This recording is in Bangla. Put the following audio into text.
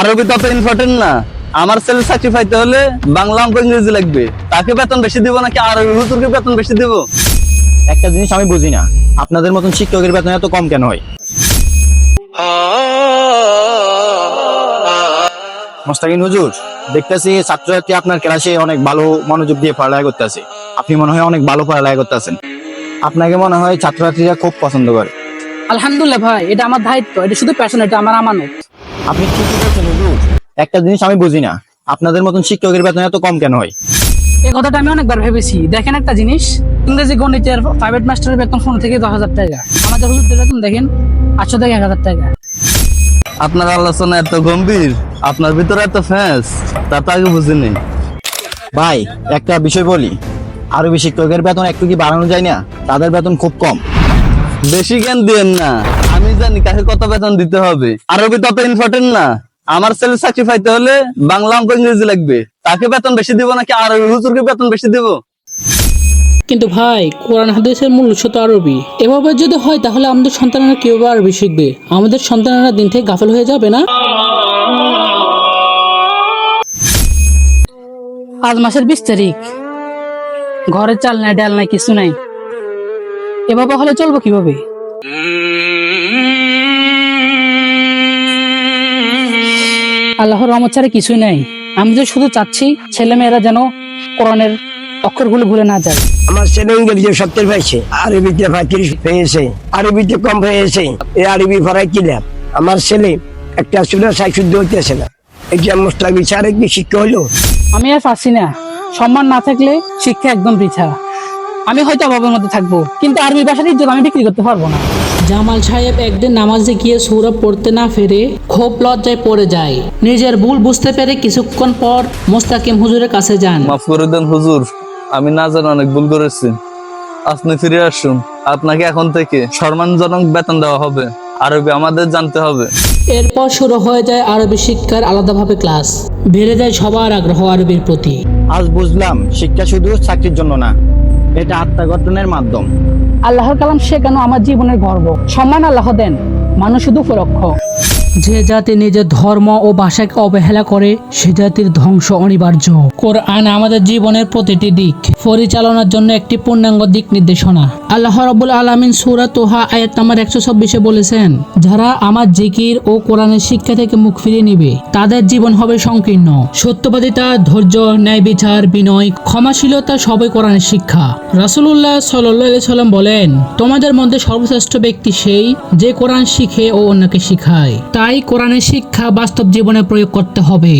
আরবি তত ইম্পর্টেন্ট না? আমার ছেলে চাকরি পাইতে হলে বাংলা অঙ্ক ইংরেজি লাগবে। তাকে বেতন বেশি দিব নাকি আরবি হুজুরকে বেতন বেশি দিব? একটা জিনিস আমি বুঝি না। আপনাদের মতন শিক্ষকের বেতন এত কম কেন হয়? মোস্তাকিন হুজুর, দেখতেছি ছাত্রছাত্রী আপনার ক্লাসে অনেক ভালো মনোযোগ দিয়ে পড়ালেখা করতেছে। আপনি মনে হয় অনেক ভালো পড়ালেখা করতেছেন। আপনাকে মনে হয় ছাত্রছাত্রীরা খুব পছন্দ করে। আলহামদুলিল্লাহ ভাই, এটা আমার দায়িত্ব, এটা শুধু প্যাশন এটা আমার আমানত। আপনি ঠিকই বলছেন হুজুর। একটা জিনিস আমি বুঝি না। আপনাদের মতন শিক্ষকের বেতন এত কম কেন হয়? এই কথাটা আমি অনেকবার ভেবেছি। দেখেন একটা জিনিস ইংরেজি গণিতের প্রাইভেট মাস্টারের বেতন পনেরো থেকে দশ হাজার টাকা। আমাদের হুজুরদের বেতন দেখেন আটশো থেকে এক হাজার টাকা। আপনার আলোচনা এত গম্ভীর আপনার ভিতরে এত ফ্যাঁস তা তো আগে বুঝিনি। ভাই একটা বিষয় বলি। আরবি শিক্ষকের বেতন একটু কি বাড়ানো যায় না? তাদের বেতন খুব কম। বেশি জ্ঞান দিয়েন না। জানি কাকে কত বেতন দিতে হবে। আরবি তত ইম্পর্টেন্ট না? আমার ছেলে চাকরি পাইতে হলে বাংলা অঙ্ক ইংরেজি লাগবে। তাকে বেতন বেশি দিব নাকি আরবি হুজুরকে বেতন বেশি দিব? কিন্তু ভাই কোরআন হাদিসের মূল উৎস তো আরবি। এভাবে যদি হয় তাহলে আমাদের সন্তানেরা কীভাবে আরবি শিখবে? আমাদের সন্তানেরা দিন থেকে গাফেল হয়ে যাবে না? আজ মাসের বিশ তারিখ। ঘরে চাল নাই ডাল নাই কিছু নাই। এভাবে হলে চলবো কীভাবে? আল্লাহর রহমত ছাড়া কিছুই নাই। আমি তো শুধু চাচ্ছি ছেলে মেয়েরা যেন কোরআনের অক্ষরগুলো ভুলে না যায়। আমার ছেলে ইংরেজি সত্তর পেয়েছে আরবিতে পঁয়ত্রিশ পেয়েছে আরবিতে কম পেয়েছে এই আরবি পড়ায় কি লাভ? আমার ছেলে একটা স্টুডেন্ট সাই শুদ্ধ হইতেছে না। এটা কি শিক্ষা হলো আমি আর পারছি না। সম্মান না থাকলে শিক্ষা একদম বৃথা। আমি হয়তো অভাবের মধ্যে থাকব কিন্তু আরবি ভাষার ইজ্জত আমি বিক্রি করতে পারব না। জামাল সাহেব একদিন নামাজে গিয়ে সৌরভ পড়তে না ফেরে খুব লজ্জায় পড়ে যায়। নিজের ভুল বুঝতে পেরে কিছুক্ষণ পর মোস্তাকিম হুজুরের কাছে যান। মাফ করে দেন হুজুর আমি না জানি অনেক ভুল করেছি। আপনি ফিরে আসুন। আপনাকে এখন থেকে সম্মানজনক বেতন দেওয়া হবে। আরবি আমাদের জানতে হবে। এরপর শুরু হয়ে যায় আরবি শিক্ষার আলাদাভাবে ক্লাস। বেড়ে যায় সবার আগ্রহ আরবির প্রতি। আজ বুঝলাম শিক্ষা শুধু চাকরির জন্য না এটা আত্মা গঠনের মাধ্যম। আল্লাহর কালাম শেখানো আমার জীবনের গর্ব? সম্মান আল্লাহ দেন। মানুষ শুধু উপলক্ষ যে জাতি নিজের ধর্ম ও ভাষাকে অবহেলা করে, সে জাতির ধ্বংস অনিবার্য। কোরআন আমাদের জীবনের প্রতিটি দিক। পরিচালনার জন্য একটি পূর্ণাঙ্গ দিক নির্দেশনা। আল্লাহ রবুল আলমিন সুরা তোহা আয়াত নাম্বার একশো চব্বিশে বলেছেন, যারা আমার জিকির ও কোরআনের শিক্ষা থেকে মুখ ফিরিয়ে নিবে, তাদের জীবন হবে সংকীর্ণ। সত্যবাদিতা ধৈর্য, ন্যায় বিচার, বিনয়, ক্ষমাশীলতা সবই কোরআনের শিক্ষা। রাসুলুল্লাহ সাল্লাহ সাল্লাম বলেন, তোমাদের মধ্যে সর্বশ্রেষ্ঠ ব্যক্তি সেই যে কোরআন শিখে ও অন্যকে শিখায়। তাই কোরআনের শিক্ষা বাস্তব জীবনে প্রয়োগ করতে হবে।